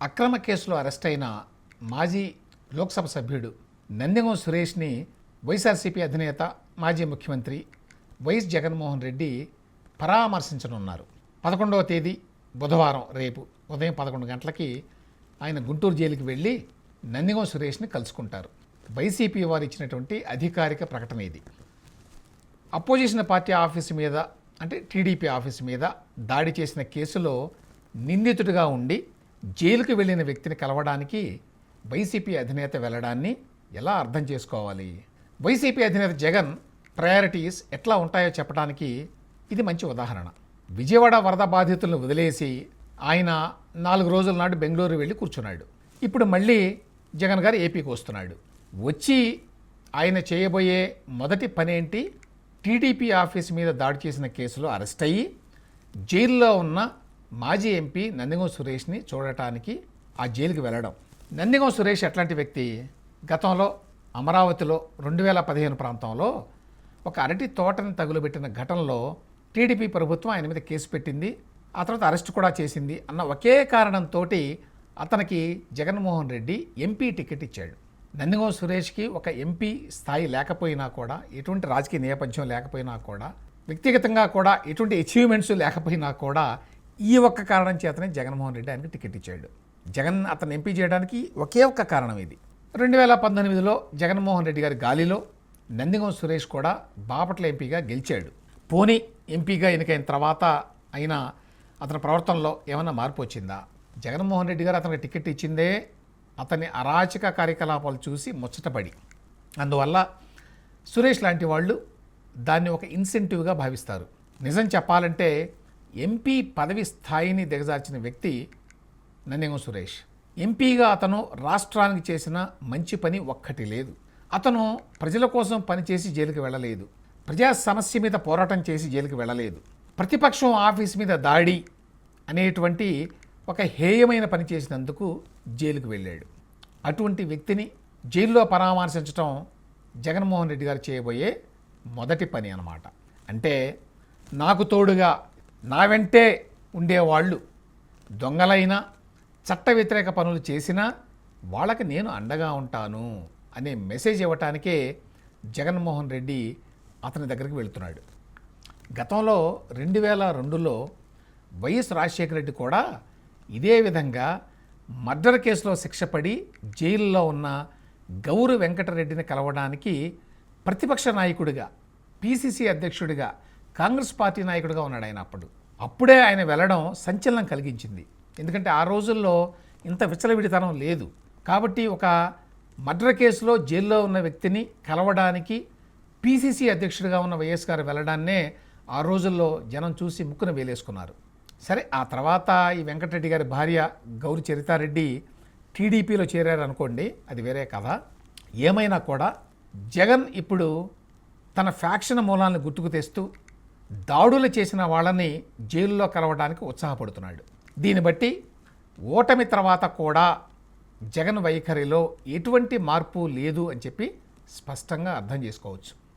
అక్రమ కేసులో అరెస్ట్ అయిన మాజీ లోక్సభ సభ్యుడు నందిగం సురేష్ని వైఎస్ఆర్సీపీ అధినేత మాజీ ముఖ్యమంత్రి వైఎస్ జగన్మోహన్ రెడ్డి పరామర్శించనున్నారు. పదకొండవ తేదీ బుధవారం రేపు ఉదయం పదకొండు గంటలకి ఆయన గుంటూరు జైలుకి వెళ్ళి నందిగం సురేష్ని కలుసుకుంటారు. వైసీపీ వారు ఇచ్చినటువంటి అధికారిక ప్రకటన ఇది. అపోజిషన్ పార్టీ ఆఫీసు మీద అంటే టీడీపీ ఆఫీసు మీద దాడి చేసిన కేసులో నిందితుడిగా ఉండి జైలుకు వెళ్ళిన వ్యక్తిని కలవడానికి వైసీపీ అధినేత వెళ్ళడాన్ని ఎలా అర్థం చేసుకోవాలి? వైసీపీ అధినేత జగన్ ప్రయారిటీస్ ఎట్లా ఉంటాయో చెప్పడానికి ఇది మంచి ఉదాహరణ. విజయవాడ వరద బాధితులను వదిలేసి ఆయన నాలుగు రోజుల నాడు బెంగళూరు వెళ్ళి కూర్చున్నాడు. ఇప్పుడు మళ్ళీ జగన్ గారు ఏపీకి వస్తున్నాడు. వచ్చి ఆయన చేయబోయే మొదటి పని ఏంటి టీడీపీ ఆఫీస్ మీద దాడి చేసిన కేసులో అరెస్ట్ అయ్యి జైల్లో ఉన్న మాజీ ఎంపీ నందిగం సురేష్ని చూడటానికి ఆ జైలుకి వెళ్ళడం. నందిగం సురేష్ ఎట్లాంటి వ్యక్తి? గతంలో అమరావతిలో రెండు వేల పదిహేను ప్రాంతంలో ఒక అరటి తోటని తగులుబెట్టిన ఘటనలో టీడీపీ ప్రభుత్వం ఆయన మీద కేసు పెట్టింది. ఆ తర్వాత అరెస్ట్ కూడా చేసింది అన్న ఒకే కారణంతో అతనికి జగన్మోహన్ రెడ్డి ఎంపీ టికెట్ ఇచ్చాడు. నందిగం సురేష్కి ఒక ఎంపీ స్థాయి లేకపోయినా కూడా ఎటువంటి రాజకీయ నేపథ్యం లేకపోయినా కూడా వ్యక్తిగతంగా కూడా ఎటువంటి అచీవ్మెంట్స్ లేకపోయినా కూడా ఈ ఒక్క కారణం చేతనే జగన్మోహన్ రెడ్డి ఆయనకి టికెట్ ఇచ్చాడు. జగన్ అతను ఎంపీ చేయడానికి ఒకే ఒక్క కారణం ఇది. రెండు వేల పంతొమ్మిదిలో జగన్మోహన్ రెడ్డి గారి గాలిలో నందిగం సురేష్ కూడా బాపట్ల ఎంపీగా గెలిచాడు. పోనీ ఎంపీగా ఎన్నికైన తర్వాత అయినా అతని ప్రవర్తనలో ఏమైనా మార్పు వచ్చిందా? జగన్మోహన్ రెడ్డి గారు అతనికి టికెట్ ఇచ్చిందే అతని అరాచక కార్యకలాపాలు చూసి ముచ్చటపడి. అందువల్ల సురేష్ లాంటి వాళ్ళు దాన్ని ఒక ఇన్సెంటివ్గా భావిస్తారు. నిజం చెప్పాలంటే ఎంపీ పదవి స్థాయిని దిగజార్చిన వ్యక్తి నందిగం సురేష్. ఎంపీగా అతను రాష్ట్రానికి చేసిన మంచి పని ఒక్కటి లేదు. అతను ప్రజల కోసం పనిచేసి జైలుకి వెళ్ళలేదు. ప్రజా సమస్య మీద పోరాటం చేసి జైలుకి వెళ్ళలేదు. ప్రతిపక్షం ఆఫీస్ మీద దాడి అనేటువంటి ఒక హేయమైన పని చేసినందుకు జైలుకు వెళ్ళాడు. అటువంటి వ్యక్తిని జైల్లో పరామర్శించడం జగన్మోహన్ రెడ్డి గారు చేయబోయే మొదటి పని అన్నమాట. అంటే నాకు తోడుగా నా వెంటే ఉండేవాళ్ళు. దొంగలైనా చట్ట వ్యతిరేక పనులు చేసినా వాళ్ళకి నేను అండగా ఉంటాను అనే మెసేజ్ ఇవ్వటానికే జగన్మోహన్ రెడ్డి అతని దగ్గరికి వెళుతున్నాడు. గతంలో రెండు వేల రెండులో వైఎస్ రాజశేఖర రెడ్డి కూడా ఇదే విధంగా మర్డర్ కేసులో శిక్షపడి జైలులో జైల్లో ఉన్న గౌరు వెంకటరెడ్డిని కలవడానికి ప్రతిపక్ష నాయకుడిగా పిసిసి అధ్యక్షుడిగా కాంగ్రెస్ పార్టీ నాయకుడిగా ఉన్నాడు ఆయన అప్పుడు. అప్పుడే ఆయన వెళ్ళడం సంచలనం కలిగించింది. ఎందుకంటే ఆ రోజుల్లో ఇంత విచ్చలవిడితనం లేదు. కాబట్టి ఒక మర్డర్ కేసులో జైల్లో ఉన్న వ్యక్తిని కలవడానికి పీసీసీ అధ్యక్షుడిగా ఉన్న వైఎస్ గారు వెళ్ళడాన్నే ఆ రోజుల్లో జనం చూసి ముక్కున వేలేసుకున్నారు. సరే ఆ తర్వాత ఈ వెంకటరెడ్డి గారి భార్య గౌరి చరితారెడ్డి టీడీపీలో చేరారు అనుకోండి అది వేరే కథ. ఏమైనా కూడా జగన్ ఇప్పుడు తన ఫ్యాక్షన్ మూలాలను గుర్తుకు తెస్తూ దాడులు చేసిన వాళ్ళని జైల్లో కలవడానికి ఉత్సాహపడుతున్నాడు. దీన్ని బట్టి ఓటమి తర్వాత కూడా జగన్ వైఖరిలో ఎటువంటి మార్పు లేదు అని చెప్పి స్పష్టంగా అర్థం చేసుకోవచ్చు.